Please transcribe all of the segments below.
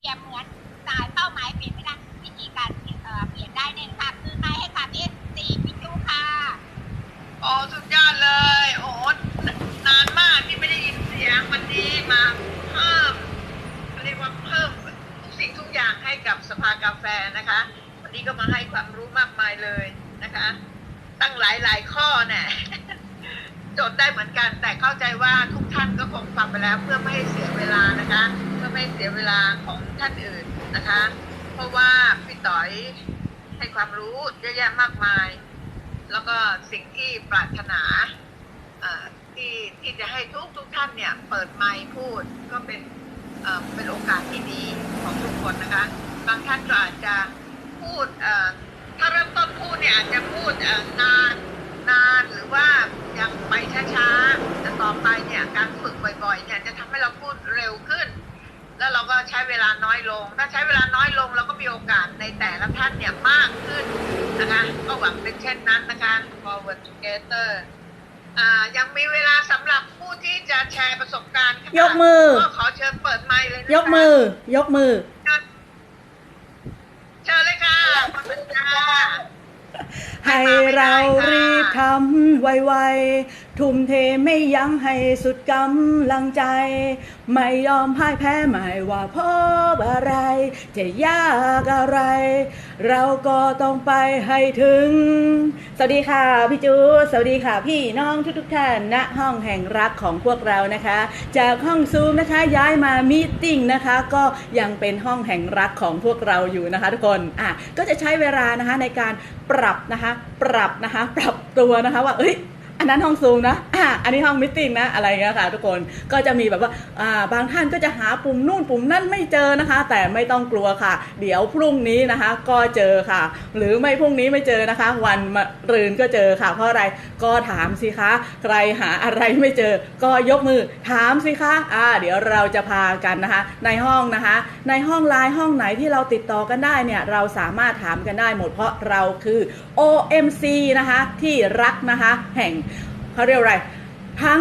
เปรียบเหมือนสายเป้าหมายเปลี่ยนไม่ได้วิธีการเปลี่ยนเอ่อเปลี่ยนได้เนี่ยค่ะคือใครให้ค่ะพี่ซีพี่จูค่ะโอ้สุดยอดเลย โอ้นานมากที่ไม่ได้ยินเสียงวันนี้มาเพิ่มเรียกว่าเพิ่มทุกสิ่งทุกอย่างให้กับสภากาแฟนะคะ วันนี้ก็มาให้ความรู้มากมายเลยนะคะ ตั้งหลายหลายๆข้อเนี่ย จดได้เหมือนกัน แต่เข้าใจว่าทุกท่านก็คงฟังไปแล้วเพื่อไม่ให้เสียเวลานะคะ เพื่อไม่ให้เสียเวลาของท่านอื่นนะคะ เพราะว่าพี่ต๋อยให้ความรู้เยอะแยะมากมาย แล้วก็สิ่งที่ปรารถนาที่ที่จะให้ทุกทุกท่านเนี่ยเปิดไมค์พูดก็เป็นเป็นโอกาสที่ดีของทุกคนนะคะ บางท่านก็อาจจะพูดถ้าเริ่มต้นพูดเนี่ยอาจจะพูดนาน นานหรือว่ายังไปช้าๆแต่ต่อไปเนี่ยการฝึกบ่อยๆ เนี่ยจะทำให้เราพูดเร็วขึ้น แล้วเราก็ใช้เวลาน้อยลง ถ้าใช้เวลาน้อยลงเราก็มีโอกาสในแต่ละท่านเนี่ยมากขึ้นนะคะก็หวังเป็นเช่นนั้นนะคะ forward together อ่ายังมีเวลาสำหรับผู้ที่จะแชร์ประสบการณ์ค่ะยกมือก็ขอเชิญเปิดไมค์เลยนะคะยกมือ ยกมือ เชิญเลยค่ะขอบคุณค่ะ ให้เรารีบทำไวๆทุ่มเทไม่ยั้งให้สุดกำลังใจ ไม่ยอมพ่ายแพ้ไม่ว่าเพราะอะไร จะยากอะไร เราก็ต้องไปให้ถึง สวัสดีค่ะพี่จูสวัสดีค่ะพี่น้องทุกๆท่านณห้องแห่งรักของพวกเรานะคะ จากห้องซูมนะคะย้ายมามีตติ้งนะคะ ก็ยังเป็นห้องแห่งรักของพวกเราอยู่นะคะ ทุกคนอะก็จะใช้เวลานะคะในการปรับนะคะ ปรับนะคะ ปรับตัวนะคะว่าเอ้ย อันนั้นห้องซูมนะอ่าอันนี้ห้องมิทติ้งนะอะไรเงี้ยค่ะทุกคนก็จะมีแบบว่าอ่าบางท่านก็จะหาปุ่มนู่นปุ่มนั่นไม่เจอนะคะ แต่ไม่ต้องกลัวค่ะ เดี๋ยวพรุ่งนี้นะคะ ก็เจอค่ะ หรือไม่พรุ่งนี้ไม่เจอนะคะ วันมะรืนก็เจอค่ะ เพราะอะไรก็ถามสิคะใครหาอะไรไม่เจอ ก็ยกมือถามสิคะอ่าเดี๋ยวเราจะพากันนะคะ ในห้องนะคะ ในห้องไลน์ห้องไหนที่เราติดต่อกันได้เนี่ยเราสามารถถามกันได้หมดเพราะเราคือ OMC นะคะที่รักนะคะแห่ง เขาเรียกอะไร ทั้ง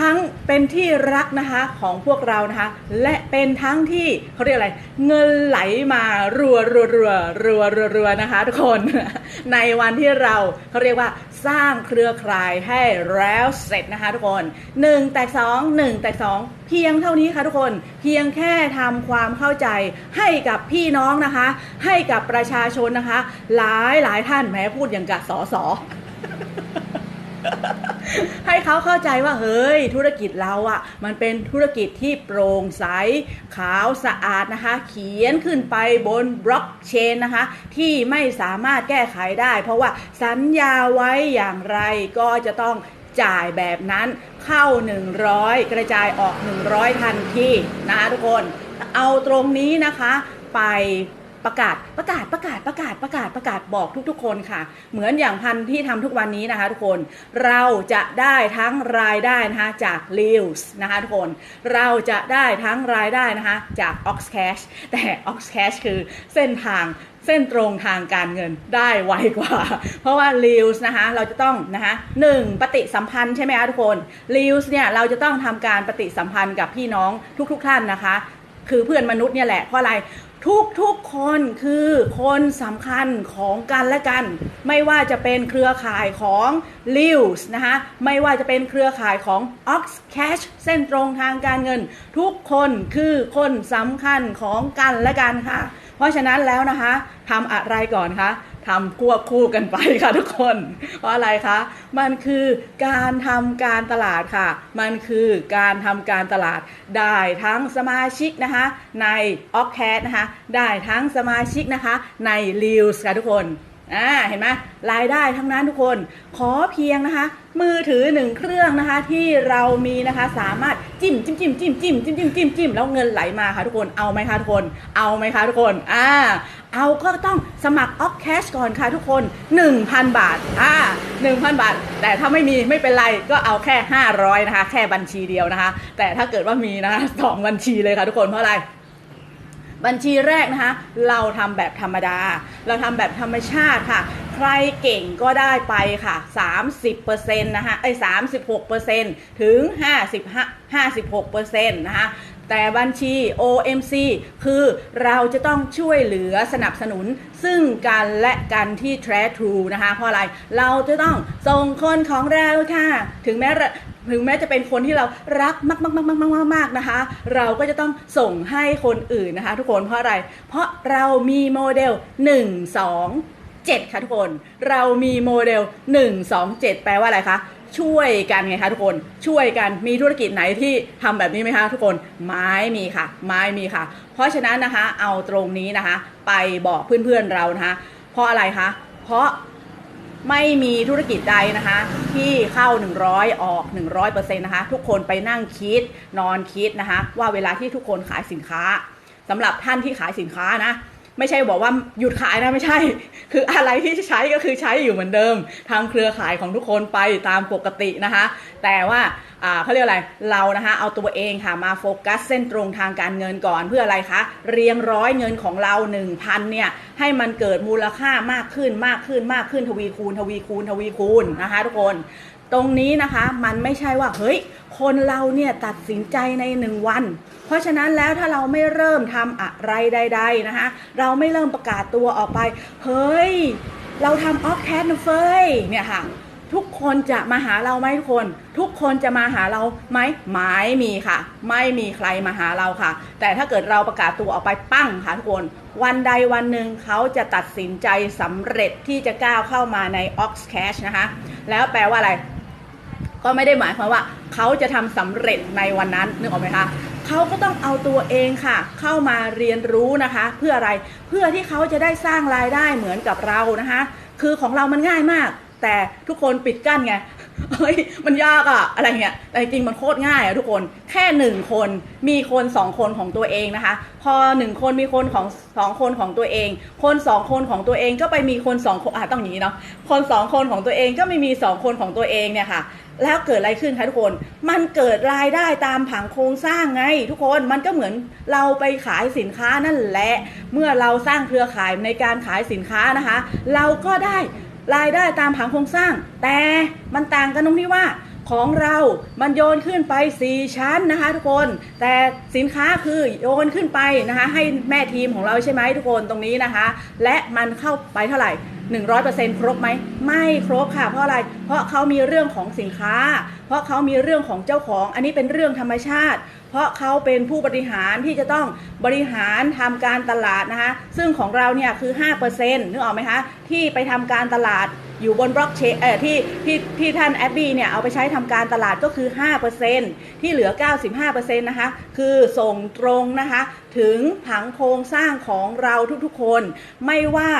ทั้งเป็นที่รักนะคะของพวกเรานะคะ และเป็นทั้งที่เขาเรียกอะไร เงินไหลมารัวรัวรัวรัวรัวรัวนะคะทุกคนในวันที่เราเขาเรียกว่าสร้างเครือข่ายให้แล้วเสร็จนะคะทุกคน 1 แตก2 1แตก2 เพียงเท่านี้ค่ะทุกคนเพียงแค่ทำความเข้าใจให้กับพี่น้องนะคะ ให้กับประชาชนนะคะ หลายหลายท่านแม้พูดอย่างกับสอสอ ให้เขาเข้าใจว่าเฮ้ย ธุรกิจเราอะ่ะ มันเป็นธุรกิจที่โปร่งใส ขาวสะอาดนะคะ เขียนขึ้นไปบนบล็อกเชนนะคะ ที่ไม่สามารถแก้ไขได้ เพราะว่าสัญญาไว้อย่างไรก็จะต้องจ่ายแบบนั้นเข้า 100 กระจายออก 100 ทันทีนะคะทุกคน เอาตรงนี้นะคะไป ประกาศประกาศประกาศประกาศประกาศประกาศบอกทุกๆ คนค่ะ เหมือนอย่างพันที่ทำทุกวันนี้นะคะ ทุกคนเราจะได้ทั้งรายได้นะคะจาก Reels นะคะทุกคนเราจะได้ทั้งรายได้นะคะจาก Oxcash แต่ Oxcash คือเส้นทางเส้นตรงทางการเงินได้ไวกว่า เพราะว่า Reels นะคะเราจะต้องนะคะหนึ่งปฏิสัมพันธ์ใช่ไหมคะทุกคน Reels เนี่ยเราจะต้องทำการปฏิสัมพันธ์กับพี่น้องทุกๆท่านนะคะ คือเพื่อนมนุษย์เนี่ยแหละเพราะอะไร ทุกทุกๆคนคือคนสำคัญของกันและกัน ไม่ว่าจะเป็นเครือข่ายของ l i w s นะคะไม่ว่าจะเป็นเครือข่ายของ Ox Cash เส้นตรงทางการเงิน ทุกคนคือคนสำคัญของกันและกันค่ะ เพราะฉะนั้นแล้วนะคะทำอะไรก่อนคะทำควบคู่กันไปค่ะทุกคน เพราะอะไรคะ มันคือการทำการตลาดค่ะ มันคือการทำการตลาด ได้ทั้งสมาชิกนะคะในออฟแคสนะคะ ได้ทั้งสมาชิกนะคะใน r e e l s ค่ะทุกคน อ่าเห็นไหมรายได้ทั้งนั้นทุกคนขอเพียงนะคะ มือถือหนึ่งเครื่องนะคะ ที่เรามีนะคะสามารถจิ้มจิ้มจิ้มจิ้มจิ้มจิ้มจิ้มจิ้มจิ้มแล้วเงินไหลมาค่ะทุกคนเอาไหมคะทุกคนเอาไหมคะทุกคนอ่าเอาก็ต้องสมัคร o f Cash ก่อนค่ะทุกคน 1,000 บาทอ่า1,000 บาท แต่ถ้าไม่มีไม่เป็นไรก็เอาแค่ 500นะคะแค่บัญชีเดียวนะคะ แต่ถ้าเกิดว่ามีนะคะสองบัญชีเลยค่ะทุกคนเพราะอะไร บัญชีแรกนะคะ เราทำแบบธรรมดา เราทำแบบธรรมชาติค่ะ ใครเก่งก็ได้ไปค่ะ 30%นะคะไอ้36%ถึง 55 56%นะคะแต่บัญชี OMC คือเราจะต้องช่วยเหลือสนับสนุน ซึ่งกันและกันที่ t r a t r u e นะคะ เพราะอะไร เราจะต้องส่งคนของเราค่ะ ถึงแม้ ถึงแม้จะเป็นคนที่เรารักมากมากมากมากมากมากนะคะ เราก็จะต้องส่งให้คนอื่นนะคะ ทุกคนเพราะอะไร เพราะเรามีโมเดล 1 2 7 ค่ะทุกคน เรามีโมเดล 1 2 7 แปลว่าอะไรคะช่วยกันไงคะทุกคนช่วยกันมีธุรกิจไหนที่ทำแบบนี้ไหมคะทุกคนไม่มีค่ะ ไม่มีค่ะ เพราะฉะนั้นนะคะเอาตรงนี้นะคะ ไปบอกเพื่อนๆเรานะคะ เพราะอะไรคะเพราะ ไม่มีธุรกิจใดนะคะ ที่เข้า 100 ออก 100%นะคะ ทุกคนไปนั่งคิดนอนคิดนะคะ ว่าเวลาที่ทุกคนขายสินค้าสำหรับท่านที่ขายสินค้านะ ไม่ใช่บอกว่าหยุดขายนะไม่ใช่ คืออะไรที่ใช้ก็คือใช้อยู่เหมือนเดิมทำเครือข่ายของทุกคนไปตามปกตินะคะ แต่ว่าอ่าเขาเรียกอะไรเรานะคะเอาตัวเองค่ะมาโฟกัสเส้นตรงทางการเงินก่อนเพื่ออะไรคะเรียงร้อยเงินของเรา 1,000เนี่ยให้มันเกิดมูลค่ามากขึ้นมากขึ้นมากขึ้นทวีคูณทวีคูณทวีคูณนะคะทุกคน ตรงนี้นะคะมันไม่ใช่ว่าเฮ้ย คนเราเนี่ยตัดสินใจในหนึ่งวัน เพราะฉะนั้นแล้วถ้าเราไม่เริ่มทำอะไรใด ๆนะคะ เราไม่เริ่มประกาศตัวออกไป เฮ้ย เราทำออฟแคสเฟยเนี่ยค่ะทุกคนจะมาหาเราไหมทุกคน ทุกคนจะมาหาเราไหมไม่มีค่ะ ไม่มีใครมาหาเราค่ะ แต่ถ้าเกิดเราประกาศตัวออกไปปั้งค่ะทุกคน วันใดวันหนึ่งเขาจะตัดสินใจสำเร็จที่จะก้าวเข้ามาใน Ox Cash นะคะ แล้วแปลว่าอะไร ก็ไม่ได้หมายความว่าเขาจะทำสำเร็จในวันนั้นนึกออกไหมคะเขาก็ต้องเอาตัวเองค่ะ เข้ามาเรียนรู้นะคะ เพื่ออะไรเพื่อที่เขาจะได้สร้างรายได้เหมือนกับเรานะคะ คือของเรามันง่ายมาก แต่ทุกคนปิดกั้นไงเฮ้ยมันยากอะอะไรเงี้ยแต่จริงมันโคตรง่ายอะทุกคนแค่หนึ่งคนมีคนสองคนของตัวเองนะคะ พอหนึ่งคนมีคนของสองคนของตัวเอง คนสองคนของตัวเองก็ไปมีคนสองคนอะต้องอย่างนี้เนาะคนสองคนของตัวเองก็ไม่มีสองคนของตัวเองเนี่ยค่ะ แล้วเกิดอะไรขึ้นคะทุกคน มันเกิดรายได้ตามผังโครงสร้างไง ทุกคน มันก็เหมือนเราไปขายสินค้านั่นแหละ เมื่อเราสร้างเครือข่ายในการขายสินค้านะคะ เราก็ได้รายได้ตามผังโครงสร้าง แต่มันต่างกันตรงที่ว่าของเรา มันโยนขึ้นไป 4 ชั้นนะคะ ทุกคน แต่สินค้าคือโยนขึ้นไปนะคะ ให้แม่ทีมของเราใช่ไหมทุกคนตรงนี้นะคะ และมันเข้าไปเท่าไหร่ 100%ครบไหมไม่ครบค่ะเพราะอะไรเพราะเขามีเรื่องของสินค้า เพราะเขามีเรื่องของเจ้าของ อันนี้เป็นเรื่องธรรมชาติ เพราะเขาเป็นผู้บริหารที่จะต้องบริหารทำการตลาดนะคะซึ่งของเราเนี่ยคือ5%นึกออกไหมคะที่ไปทำการตลาดอยู่บนบล็อกเชนเอ่อที่ที่ที่ท่านแอบบี้เนี่ยเอาไปใช้ทำการตลาดก็คือ 5%ที่เหลือ 95%นะคะคือส่งตรงนะคะถึงผังโครงสร้างของเราทุกๆคน ไม่ว่า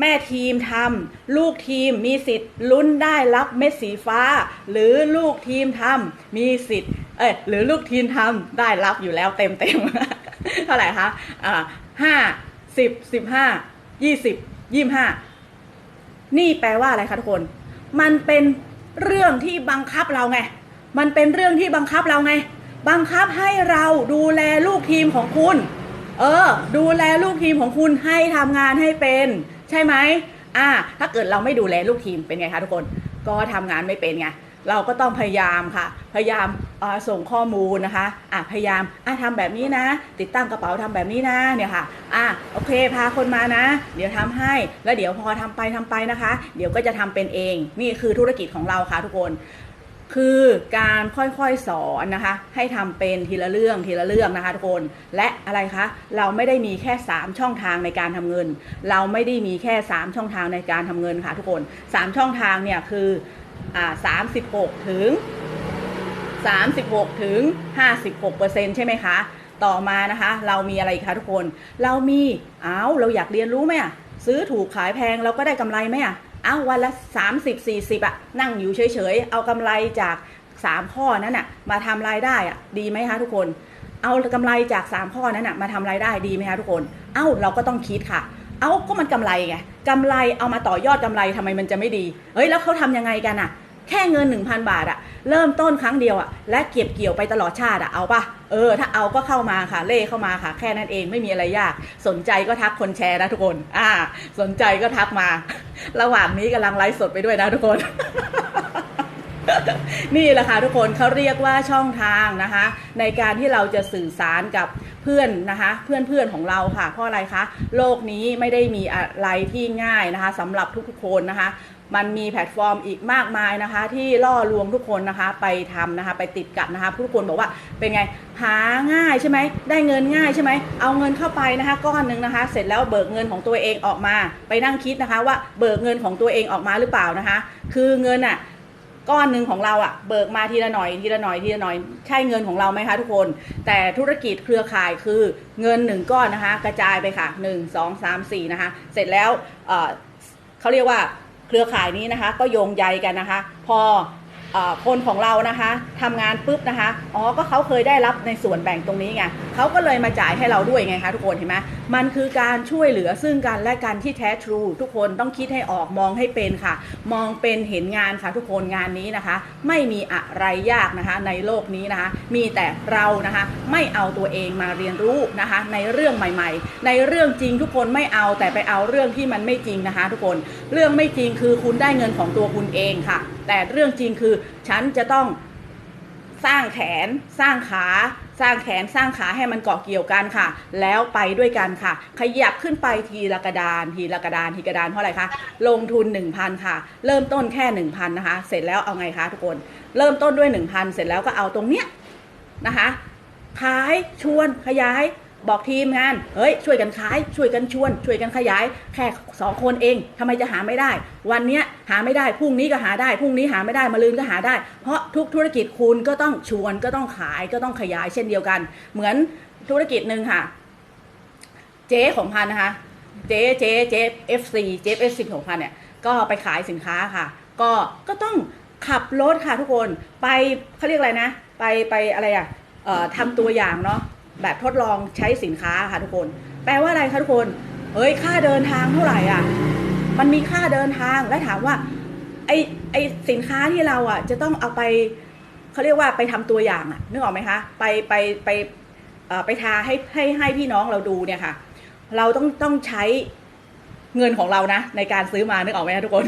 แม่ทีมทำลูกทีมมีสิทธิ์ลุ้นได้รับเม็ดสีฟ้า หรือลูกทีมทำมีสิทธิ์เอ้ยหรือลูกทีมทำได้รับอยู่แล้วเต็มเต็มเท่าไหร่คะอ่าห้าสิบสิบห้ายี่สิบยี่ห้านี่แปลว่าอะไรคะทุกคน มันเป็นเรื่องที่บังคับเราไง มันเป็นเรื่องที่บังคับเราไง บังคับให้เราดูแลลูกทีมของคุณ เออ ดูแลลูกทีมของคุณให้ทำงานให้เป็น ใช่ไหมอ่า ถ้าเกิดเราไม่ดูแลลูกทีมเป็นไงคะทุกคน ก็ทำงานไม่เป็นไง เราก็ต้องพยายามค่ะ พยายามส่งข้อมูลนะคะอะพยายามอะทำแบบนี้นะ ติดตั้งกระเป๋าทำแบบนี้นะ เนี่ยค่ะอะโอเค พาคนมานะ เดี๋ยวทำให้ แล้วเดี๋ยวพอทำไปทำไปนะคะ เดี๋ยวก็จะทำเป็นเอง นี่คือธุรกิจของเราค่ะทุกคน คือการค่อยๆสอนนะคะ ให้ทำเป็นทีละเรื่องทีละเรื่องนะคะทุกคน และอะไรคะ เราไม่ได้มีแค่ 3 ช่องทางในการทำเงิน เราไม่ได้มีแค่ 3 ช่องทางในการทำเงินค่ะทุกคน 3 ช่องทางเนี่ยคืออ่า36 ถึง 36 ถึง 56เปอร์เซ็นใช่ไหมคะ ต่อมานะคะ เรามีอะไรคะทุกคน เรามีอ้าวเราอยากเรียนรู้ไหมอะซื้อถูกขายแพงเราก็ได้กำไรไหมอะ อ้าวันละ 30 40อะนั่งอยู่เฉยๆ เอากำไรจาก 3 ข้อนั้นอะมาทำรายได้อะดีไหมคะทุกคน เอากำไรจาก 3 ข้อนั้นอะมาทำรายได้ดีไหมคะทุกคน เอ้าเราก็ต้องคิดค่ะ เอ้าก็มันกำไรไงกำไรเอามาต่อยอดกำไรทำไมมันจะไม่ดี เฮ้ยแล้วเขาทำยังไงกันอะแค่เงิน 1,000 บาทอะเริ่มต้นครั้งเดียวอะและเก็บเกี่ยวไปตลอดชาติอะเอาปะเออ ถ้าเอาก็เข้ามาค่ะ เล่เข้ามาค่ะ แค่นั้นเองไม่มีอะไรยาก สนใจก็ทักคนแชร์นะทุกคน อ่า สนใจก็ทักมา ระหว่างนี้กำลังไลฟ์สดไปด้วยนะทุกคน นี่แหละค่ะทุกคนเขาเรียกว่าช่องทางนะคะ ในการที่เราจะสื่อสารกับเพื่อนนะคะเพื่อนเพื่อนของเราค่ะเพราะอะไรคะ โลกนี้ไม่ได้มีอะไรที่ง่ายนะคะสำหรับทุกๆคนนะคะ มันมีแพลตฟอร์มอีกมากมายนะคะ ที่ล่อลวงทุกคนนะคะ ไปทำนะคะ ไปติดกับนะคะทุกคนบอกว่าเป็นไงหาง่ายใช่ไหมได้เงินง่ายใช่ไหมเอาเงินเข้าไปนะคะ ก้อนหนึ่งนะคะ เสร็จแล้วเบิกเงินของตัวเองออกมา ไปนั่งคิดนะคะว่าเบิกเงินของตัวเองออกมาหรือเปล่านะคะ คือเงินอะก้อนหนึ่งของเราอะเบิกมาทีละหน่อยทีละหน่อยทีละหน่อยใช่เงินของเราไหมคะทุกคน แต่ธุรกิจเครือข่ายคือเงินหนึ่งก้อนนะคะ กระจายไปค่ะหนึ่งสองสามสี่นะคะ เสร็จแล้วเขาเรียกว่า เครือข่ายนี้นะคะ ก็โยงใยกันนะคะ พอคนของเรานะคะทำงานปุ๊บนะคะอ๋อก็เขาเคยได้รับในส่วนแบ่งตรงนี้ไงเขาก็เลยมาจ่ายให้เราด้วยไงคะทุกคนเห็นไหม มันคือการช่วยเหลือซึ่งกันและกันที่แท้ทรู ทุกคนต้องคิดให้ออกมองให้เป็นค่ะ มองเป็นเห็นงานค่ะทุกคนงานนี้นะคะ ไม่มีอะไรยากนะคะในโลกนี้นะคะ มีแต่เรานะคะไม่เอาตัวเองมาเรียนรู้นะคะ ในเรื่องใหม่ ๆ ในเรื่องจริงทุกคนไม่เอาแต่ไปเอาเรื่องที่มันไม่จริงนะคะ ทุกคนเรื่องไม่จริงคือคุณได้เงินของตัวคุณเองค่ะ แต่เรื่องจริงคือฉันจะต้องสร้างแขนสร้างขา สร้างแขนสร้างขาให้มันเกาะเกี่ยวกันค่ะ แล้วไปด้วยกันค่ะ ขยับขึ้นไปทีละกระดาน ทีละกระดานทีกระดานเพราะอะไรคะลงทุน 1,000 ค่ะ เริ่มต้นแค่ 1,000 นะคะ เสร็จแล้วเอาไงคะทุกคน เริ่มต้นด้วย 1,000 เสร็จแล้วก็เอาตรงเนี้ยนะคะขายชวนขยาย บอกทีมงาน เฮ้ย ช่วยกันขาย ช่วยกันชวน ช่วยกันขยาย แค่สองคนเองทำไมจะหาไม่ได้ วันเนี้ยหาไม่ได้ พรุ่งนี้ก็หาได้ พรุ่งนี้หาไม่ได้ มาลืนก็หาได้ เพราะทุกธุรกิจคุณก็ต้องชวน ก็ต้องขาย ก็ต้องขยายเช่นเดียวกัน เหมือนธุรกิจหนึ่งค่ะ เจ๊ของพันนะคะ เจ๊เจ๊เจ๊เอฟซีเจ๊เอฟซีของพันเนี่ย ก็ไปขายสินค้าค่ะ ก็ ก็ต้องขับรถค่ะทุกคน ไปเขาเรียกอะไรนะ ไป ไปอะไรอะเอ่อทำตัวอย่างเนาะ แบบทดลองใช้สินค้าค่ะทุกคน แปลว่าอะไรคะทุกคนเฮ้ยค่าเดินทางเท่าไหร่อะ มันมีค่าเดินทางและถามว่าไอไอสินค้าที่เราอะจะต้องเอาไปเขาเรียกว่าไปทำตัวอย่างอะนึกออกไหมคะ ไปไปไปอ่อไปทาให้ให้ให้พี่น้องเราดูเนี่ยค่ะ เราต้องต้องใช้เงินของเรานะ ในการซื้อมานึกออกไหมคะทุกคน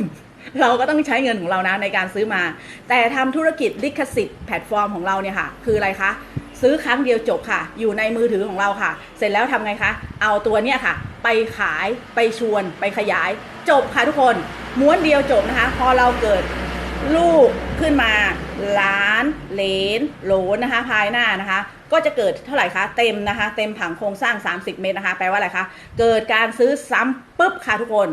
เราก็ต้องใช้เงินของเรานะในการซื้อมา แต่ทำธุรกิจลิขสิทธิ์แพลตฟอร์มของเราเนี่ยค่ะ คืออะไรคะ ซื้อครั้งเดียวจบค่ะ อยู่ในมือถือของเราค่ะ เสร็จแล้วทำไงคะ เอาตัวเนี้ยค่ะ ไปขายไปชวนไปขยาย จบค่ะทุกคน ม้วนเดียวจบนะคะ พอเราเกิดลูกขึ้นมาหลานเลนโหลนนะคะ ภายหน้านะคะ ก็จะเกิดเท่าไหร่คะเต็มนะคะ เต็มผังโครงสร้าง 30 เมตรนะคะ แปลว่าอะไรคะเกิดการซื้อซ้ำปุ๊บค่ะทุกคน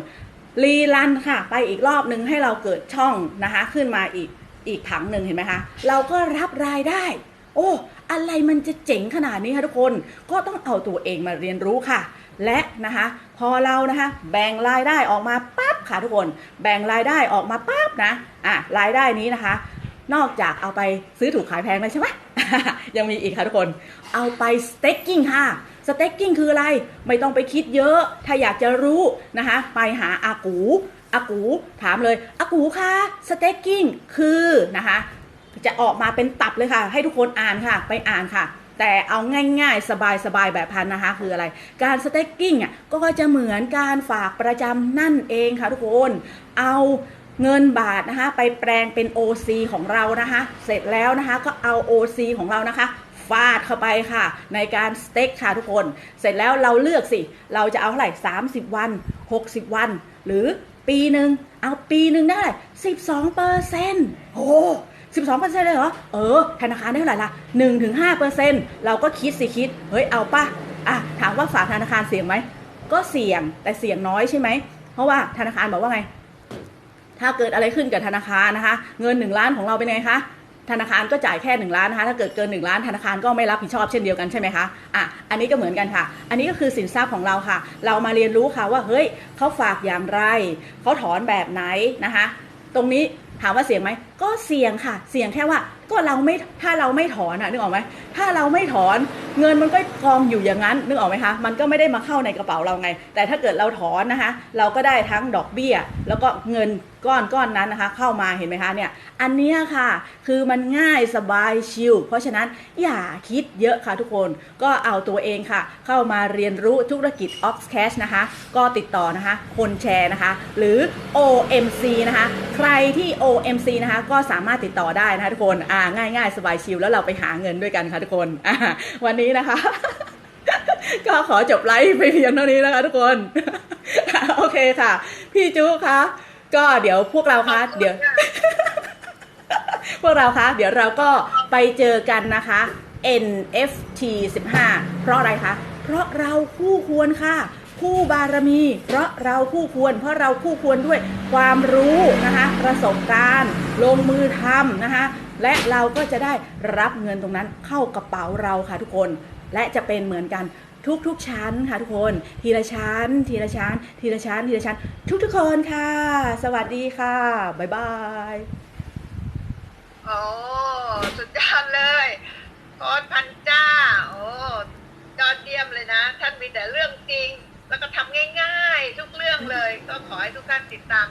รีรันค่ะ ไปอีกรอบหนึ่งให้เราเกิดช่องนะคะ ขึ้นมาอีกอีกผังหนึ่งเห็นไหมคะ เราก็รับรายได้ โอ้อะไรมันจะเจ๋งขนาดนี้คะทุกคนก็ต้องเอาตัวเองมาเรียนรู้ค่ะ และนะคะ พอเรานะคะแบ่งรายได้ออกมาปั๊บค่ะทุกคน แบ่งรายได้ออกมาปั๊บนะอะรายได้นี้นะคะ นอกจากเอาไปซื้อถูกขายแพงแล้วใช่ไหมยังมีอีกค่ะทุกคนเอาไปสเต็กกิ้งค่ะสเต็กกิ้งคืออะไรไม่ต้องไปคิดเยอะ ถ้าอยากจะรู้นะคะไปหาอากูอากูถามเลยอากูคะสเต็กกิ้งคือนะคะ จะออกมาเป็นตับเลยค่ะ ให้ทุกคนอ่านค่ะ ไปอ่านค่ะ แต่เอาง่าย ๆ สบายๆแบบพันนะคะ คืออะไร การสเต็กกิ้งอะก็จะเหมือนการฝากประจำนั่นเองค่ะทุกคน เอาเงินบาทนะคะ ไปแปลงเป็น OC ของเรานะคะ เสร็จแล้วนะคะก็เอา OC ของเรานะคะฟาดเข้าไปค่ะ ในการสเต็กค่ะทุกคน เสร็จแล้วเราเลือกสิ เราจะเอาเท่าไหร่ 30 วัน 60 วัน หรือปีหนึ่งเอาปีหนึ่งได้ 12เปอร์เซ็นต์โอ้ 12เปอร์เซ็นต์เลยเหรอ เออ ธนาคารได้เท่าไหร่ล่ะ1ถึง5เปอร์เซ็นต์เราก็คิดสิคิด เฮ้ย เอาป่ะ อะ ถามว่าฝากธนาคารเสี่ยงไหม ก็เสี่ยง แต่เสี่ยงน้อยใช่ไหม เพราะว่าธนาคารบอกว่าไง ถ้าเกิดอะไรขึ้นกับธนาคารนะคะ เงิน 1 ล้านของเราเป็นไงคะธนาคารก็จ่ายแค่ 1 ล้านนะคะ ถ้าเกิดเกิน 1 ล้าน ธนาคารก็ไม่รับผิดชอบเช่นเดียวกันใช่ไหมคะ อะ อันนี้ก็เหมือนกันค่ะ อันนี้ก็คือสินทรัพย์ของเราค่ะ เรามาเรียนรู้ค่ะว่า เฮ้ยเขาฝากอย่างไร เขาถอนแบบไหนนะคะ ตรงนี้ ถามว่าเสี่ยงไหมก็เสี่ยงค่ะ เสี่ยงแค่ว่า ก็เราไม่ถ้าเราไม่ถอนอะนึกออกไหมถ้าเราไม่ถอนเงินมันก็กองอยู่อย่างนั้นนึกออกไหมคะมันก็ไม่ได้มาเข้าในกระเป๋าเราไง แต่ถ้าเกิดเราถอนนะคะ เราก็ได้ทั้งดอกเบี้ย แล้วก็เงินก้อนก้อนนั้นนะคะ เข้ามาเห็นไหมคะเนี่ยอันเนี้ยค่ะคือมันง่ายสบายชิลเพราะฉะนั้นอย่าคิดเยอะค่ะทุกคนก็เอาตัวเองค่ะ เข้ามาเรียนรู้ธุรกิจ Ox Cash นะคะ ก็ติดต่อนะคะ คนแชร์นะคะ หรือ OMC นะคะ ใครที่ OMC นะคะก็สามารถติดต่อได้นะคะทุกคนอ่าง่ายๆ สบายชิลแล้วเราไปหาเงินด้วยกันค่ะทุกคนอ่าวันนี้นะคะ ก็ขอจบไลฟ์ไปเพียงเท่านี้นะคะทุกคน โอเคค่ะ พี่จุคะก็เดี๋ยวพวกเราคะเดี๋ยว พวกเราคะเดี๋ยวเราก็ไปเจอกันนะคะ NFT 15 เพราะอะไรคะ เพราะเราคู่ควรค่ะ คู่บารมี เพราะเราคู่ควร เพราะเราคู่ควรด้วยความรู้นะคะประสบการณ์ ลงมือทำนะคะและเราก็จะได้รับเงินตรงนั้นเข้ากระเป๋าเราค่ะทุกคน และจะเป็นเหมือนกันทุกๆชั้นค่ะทุกคน ทีละชั้น ทีละชั้น ทีละชั้น ทีละชั้น ทุกๆคนค่ะ สวัสดีค่ะบ๊ายบายโอ้สุดยอดเลยโค้ดพันจ้า โอ้ยอดเยี่ยมเลยนะ ท่านมีแต่เรื่องจริง แล้วก็ทำง่ายๆทุกเรื่องเลยก็ขอให้ทุกท่านติดตาม